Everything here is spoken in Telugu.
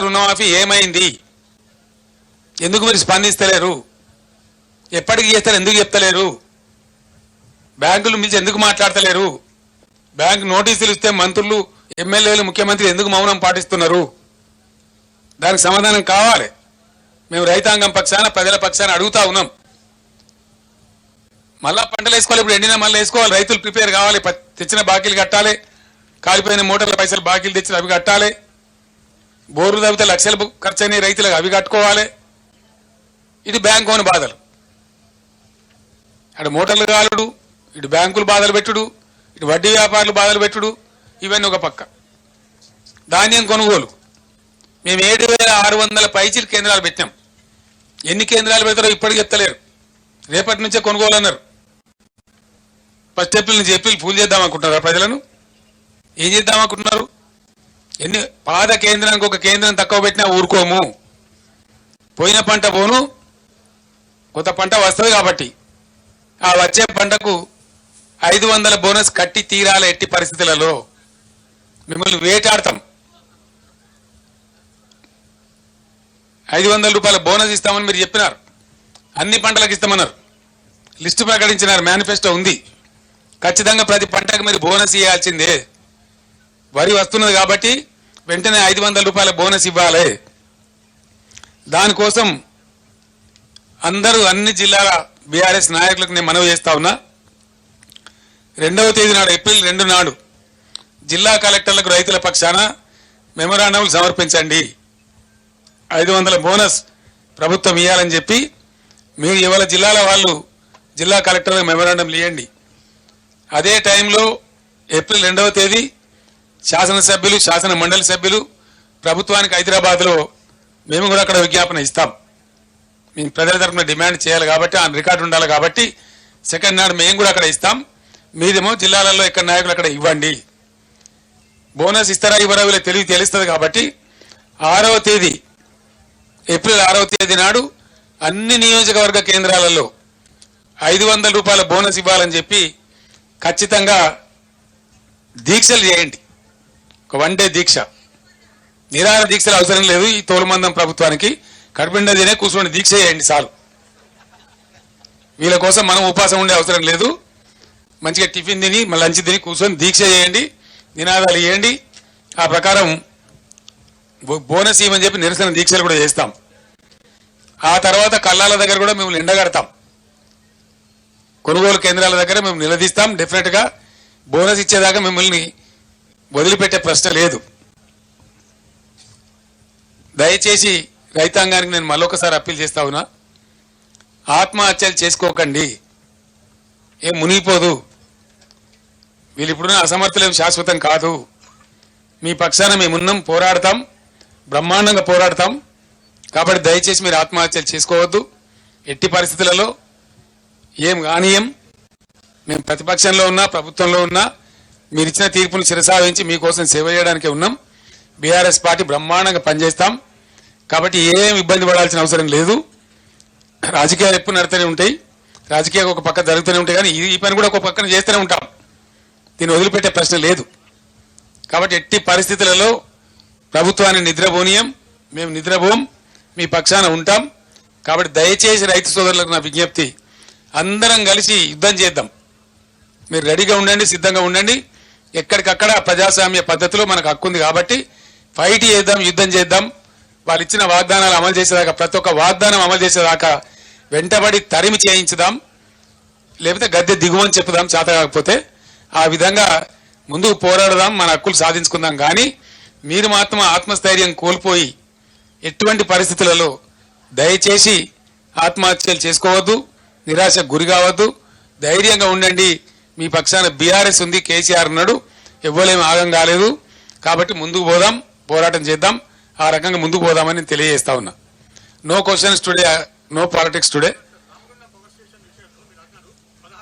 రుణమాఫీ ఏమైంది? ఎందుకు మీరు స్పందిస్తలేరు? ఎప్పటికి చేస్తారు ఎందుకు చెప్తలేరు? బ్యాంకులు మించి ఎందుకు మాట్లాడతలేరు? బ్యాంకు నోటీసులు ఇస్తే మంత్రులు ఎమ్మెల్యేలు ముఖ్యమంత్రి ఎందుకు మౌనం పాటిస్తున్నారు? దానికి సమాధానం కావాలి. మేము రైతాంగం పక్షాన ప్రజల పక్షాన అడుగుతా ఉన్నాం. మళ్ళా పంటలు వేసుకోవాలి ఇప్పుడు ఎండిన మళ్ళీ వేసుకోవాలి. రైతులు ప్రిపేర్ కావాలి తెచ్చిన బాకీలు కట్టాలి. కాలిపోయిన మోటార్ల పైసలు బాకీలు తెచ్చిన అవి కట్టాలి. బోర్లు తవ్వితే లక్షలు ఖర్చు అయినాయి రైతులకు అవి కట్టుకోవాలి. ఇది బ్యాంకు అని బాధలు. అటు మోటార్లు కాలుడు ఇటు బ్యాంకులు బాధలు పెట్టుడు ఇటు వడ్డీ వ్యాపారులు బాధలు పెట్టుడు ఇవన్నీ ఒక పక్క. ధాన్యం కొనుగోలు. మేము ఏడు వేల ఆరు వందల పైచీల కేంద్రాలు పెట్టాం ఎన్ని కేంద్రాలు పెడతారో ఇప్పటికి చెప్తలేరు రేపటి నుంచే కొనుగోలు అన్నారు ఫస్ట్ ఏప్రిల్ నుంచి ఏప్రిల్ పూల్ చేద్దాం అనుకుంటున్నారా ప్రజలను? ఏం చేద్దాం అనుకుంటున్నారు? ఎన్ని పాద కేంద్రానికి ఒక కేంద్రం తక్కువ పెట్టినా ఊరుకోము. పోయిన పంట పోను కొత్త పంట వస్తుంది కాబట్టి. ఆ వచ్చే పంటకు ఐదు వందల బోనస్ కట్టి తీరాల ఎట్టి పరిస్థితులలో. మిమ్మల్ని వేటాడతాం. ఐదు వందల రూపాయల బోనస్ ఇస్తామని మీరు చెప్పినారు. అన్ని పంటలకు ఇస్తామన్నారు. లిస్టు ప్రకటించినారు మేనిఫెస్టో ఉంది. ఖచ్చితంగా ప్రతి పంటకు మీరు బోనస్ ఇవ్వాల్సిందే. వరి వస్తున్నది కాబట్టి వెంటనే ఐదు వందల రూపాయల బోనస్ ఇవ్వాలి. దానికోసం అందరూ అన్ని జిల్లాల బీఆర్ఎస్ నాయకులకు నేను మనవి చేస్తా ఉన్నా. రెండవ తేదీ నాడు ఏప్రిల్ రెండు నాడు జిల్లా కలెక్టర్లకు రైతుల పక్షాన మెమోరాండంలు సమర్పించండి. ఐదు వందల బోనస్ ప్రభుత్వం ఇవ్వాలని చెప్పి మీరు ఇవాళ జిల్లాల వాళ్ళు జిల్లా కలెక్టర్ మెమరాండం ఇవ్వండి అదే టైంలో ఏప్రిల్ రెండవ తేదీ శాసనసభ్యులు శాసన మండలి సభ్యులు ప్రభుత్వానికి హైదరాబాద్లో మేము కూడా అక్కడ విజ్ఞాపన ఇస్తాం. మేము ప్రజల తరఫున డిమాండ్ చేయాలి కాబట్టి ఆ రికార్డు ఉండాలి కాబట్టి సెకండ్ నాడు మేము కూడా అక్కడ ఇస్తాం. మీదేమో జిల్లాలలో ఇక్కడ నాయకులు అక్కడ ఇవ్వండి. బోనస్ ఇస్తారా ఇవ్వరా వీళ్ళు తెలివి తెలుస్తుంది కాబట్టి ఆరవ తేదీ ఏప్రిల్ ఆరవ తేదీ నాడు అన్ని నియోజకవర్గ కేంద్రాలలో ఐదు వందల రూపాయల బోనస్ ఇవ్వాలని చెప్పి ఖచ్చితంగా దీక్షలు చేయండి. ఒక వన్ డే దీక్ష. నిరాహార దీక్షలు అవసరం లేదు ఈ తోలుమందం ప్రభుత్వానికి. కడుపుండ తినే కూర్చొని దీక్ష చేయండి చాలు. వీళ్ళ కోసం మనం ఉపాసం ఉండే అవసరం లేదు. మంచిగా టిఫిన్ తిని మళ్ళీ లంచ్ తిని కూర్చొని దీక్ష చేయండి నినాదాలు ఇవ్వండి ఆ ప్రకారం బోనస్ ఇవ్వని చెప్పి నిరసన దీక్షలు కూడా చేస్తాం. ఆ తర్వాత కళ్ళాల దగ్గర కూడా మేము ఎండగడతాం కొనుగోలు కేంద్రాల దగ్గర మేము నిలదీస్తాం డెఫినెట్గా బోనస్ ఇచ్చేదాకా మిమ్మల్ని వదిలిపెట్టే ప్రశ్న లేదు. దయచేసి రైతాంగానికి నేను మళ్ళొకసారి అప్పీల్ చేస్తా ఉన్నా. ఆత్మహత్యలు చేసుకోకండి. ఏం మునిగిపోదు. వీళ్ళు ఇప్పుడున్న అసమర్థులేం శాశ్వతం కాదు. మీ పక్షాన మేమున్నాం పోరాడతాం బ్రహ్మాండంగా పోరాడతాం. కాబట్టి దయచేసి మీరు ఆత్మహత్యలు చేసుకోవద్దు. ఎట్టి పరిస్థితులలో ఏం కానీయం. మేము ప్రతిపక్షంలో ఉన్నా ప్రభుత్వంలో ఉన్నా మీరు ఇచ్చిన తీర్పును శిరసావించి మీకోసం సేవ చేయడానికి ఉన్నాం. బీఆర్ఎస్ పార్టీ బ్రహ్మాండంగా పనిచేస్తాం. కాబట్టి ఏం ఇబ్బంది పడాల్సిన అవసరం లేదు. రాజకీయాలు ఎప్పుడు నడుతూనే ఉంటాయి. రాజకీయాలు ఒక పక్క జరుగుతూనే ఉంటాయి కానీ ఈ పని కూడా ఒక పక్కన చేస్తూనే ఉంటాం. దీన్ని వదిలిపెట్టే ప్రశ్న లేదు. కాబట్టి ఎట్టి పరిస్థితులలో ప్రభుత్వాన్ని నిద్రపోనీయం. మేము నిద్రపోం. మీ పక్షాన ఉంటాం. కాబట్టి దయచేసి రైతు సోదరులకు నా విజ్ఞప్తి. అందరం కలిసి యుద్ధం చేద్దాం. మీరు రెడీగా ఉండండి సిద్ధంగా ఉండండి. ఎక్కడికక్కడ ప్రజాస్వామ్య పద్ధతిలో మనకు హక్కు ఉంది కాబట్టి ఫైట్ చేద్దాం యుద్ధం చేద్దాం. వాళ్ళు ఇచ్చిన వాగ్దానాలు అమలు చేసేదాకా ప్రతి ఒక్క వాగ్దానం అమలు చేసేదాకా వెంటబడి తరిమి చేయించుదాం. లేకపోతే గద్దె దిగుమని చెప్పుదాం చేత కాకపోతే. ఆ విధంగా ముందుకు పోరాడదాం మన హక్కులు సాధించుకుందాం. కానీ మీరు మాత్రం ఆత్మస్థైర్యం కోల్పోయి ఎటువంటి పరిస్థితులలో దయచేసి ఆత్మహత్యలు చేసుకోవద్దు నిరాశకు గురి కావద్దు. ధైర్యంగా ఉండండి. మీ పక్షాన బీఆర్ఎస్ ఉంది కేసీఆర్ ఉన్నాడు ఎవ్వలేం ఆగం కాలేదు. కాబట్టి ముందుకు పోదాం పోరాటం చేద్దాం ఆ రకంగా ముందుకు పోదామని తెలియజేస్తా ఉన్నా. No questions today no politics today